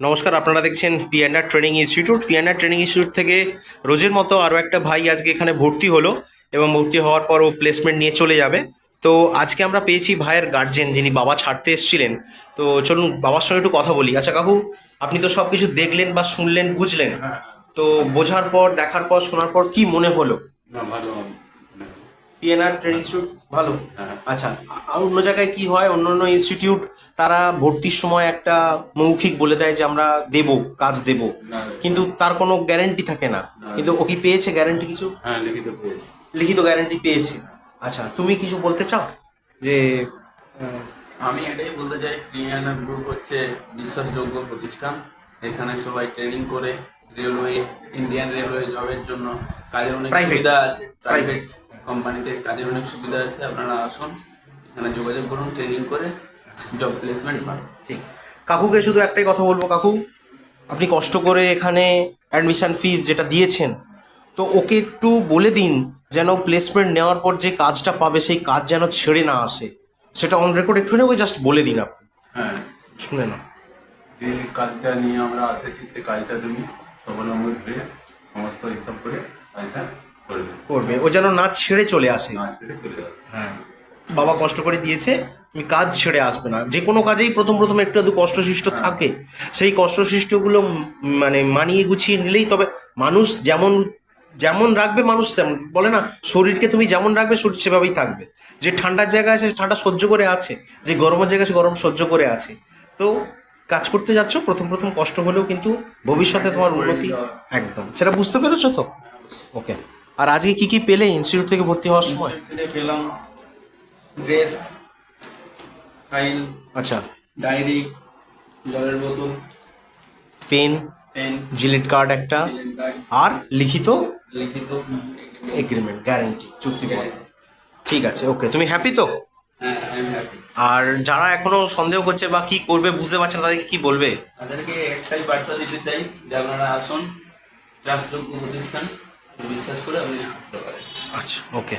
নমস্কার, আপনারা দেখছেন PNR training institute PNR training institute থেকে রোজের মতো আরও একটা ভাই আজকে এখানে ভর্তি হলো এবং ভর্তি হওয়ার পর ও প্লেসমেন্ট নিয়ে চলে যাবে। তো আজকে আমরা পেয়েছি ভাইয়ের গার্জেন যিনি বাবা ছাড়তে এসেছিলেন। তো চলুন বাবার সঙ্গে একটু কথা বলি। আচ্ছা কাকু, আপনি তো সব কিছু দেখলেন বা শুনলেন, বুঝলেন। তো বোঝার পর, দেখার পর, শোনার পর কি মনে হলো? পিএনআর ট্রেনিং ইনস্টিটিউট ভালো। আচ্ছা আর অন্য জায়গায় কি হয়? অন্য অন্য ইনস্টিটিউট তারা ভর্তির সময় একটা মৌখিক বলে দেয় যে আমরা দেব কাজ দেব। কিন্তু তার কোনো গ্যারেন্টি থাকে না। কিন্তু ও কি পেয়েছে গ্যারেন্টি কিছু? হ্যাঁ লিখিত লিখিত গ্যারেন্টি পেয়েছে। আচ্ছা তুমি কিছু বলতে চাও? যে আমি এটাই বলতে চাই প্রিমিয়ার গ্রুপ হচ্ছে বিশ্বাসযোগ্য প্রতিষ্ঠান। এখানে সবাই ট্রেনিং করে রেলওয়ে ইন্ডিয়ান রেলওয়ে জবের জন্য। কাজের অনেক. সুবিধা আছে প্রাইভেট কোম্পানিতে কাজের অনেক সুবিধা আছে আপনারা আসুন এখানে যোগাযোগ করুন ট্রেনিং করে জব প্লেসমেন্ট পান ঠিক। কাকুকে শুধু একটাই কথা বলব কাকু আপনি কষ্ট করে এখানে অ্যাডমিশন ফিস যেটা দিয়েছেন তো ওকে একটু বলে দিন যেন প্লেসমেন্ট নেওয়ার পর যে কাজটা পাবে সেই কাজ যেন ছেড়ে না আসে। সেটা অন রেকর্ড একটু নেব জাস্ট বলে দিন আপনি। হ্যাঁ। শুনে না যে কাজটা নিয়ে আমরা এসেছি সেই কাজটা তুমি স্বাবলম্বী হয়ে সমস্ত হিসাব করে কাজটা করবে। ও যেন না ছেড়ে চলে আসে। হ্যাঁ। বাবা কষ্ট করে দিয়েছে তুমি কাজ ছেড়ে আসবে না। যে কোনো কাজেই প্রথম প্রথম একটু আধটু কষ্টসৃষ্ট থাকে। সেই কষ্টসৃষ্টগুলো মানে মানিয়ে গুছিয়ে নিলেই তবে মানুষ যেমন যেমন রাখবে মানুষ তেমন। বলে না শরীরকে তুমি যেমন রাখবে শরীর সেভাবেই থাকবে। যে ঠান্ডার জায়গা আছে ঠান্ডা সহ্য করে আছে। যে গরমের জায়গা আছে গরম সহ্য করে আছে। তো কাজ করতে যাচ্ছ প্রথম প্রথম কষ্ট হলেও কিন্তু ভবিষ্যতে তোমার উন্নতি একদম। সেটা বুঝতে পেরেছ তো? ওকে আর আজকে কি কি পেলে ইনস্টিটিউট থেকে ভর্তি হওয়ার সময়? পেলাম ড্রেস ফাইল আচ্ছা। ডায়েরি জলের বোতল পেন পেন জিলেট কার্ড একটা আর লিখিত? লিখিত এগ্রিমেন্ট গ্যারেন্টি চুক্তিপত্র। ঠিক আছে ওকে তুমি হ্যাপি তো? হ্যাঁ আর যারা এখনও সন্দেহ করছে বা কি করবে বুঝতে পারছে না তাদেরকে কি বলবে? তাদেরকে একটাই বার্তা দিতে চাই যে আপনারা আসুন ট্রাস্টযোগ্য প্রতিষ্ঠান। বিশ্বাস করে আপনি আসতে পারেন আচ্ছা ওকে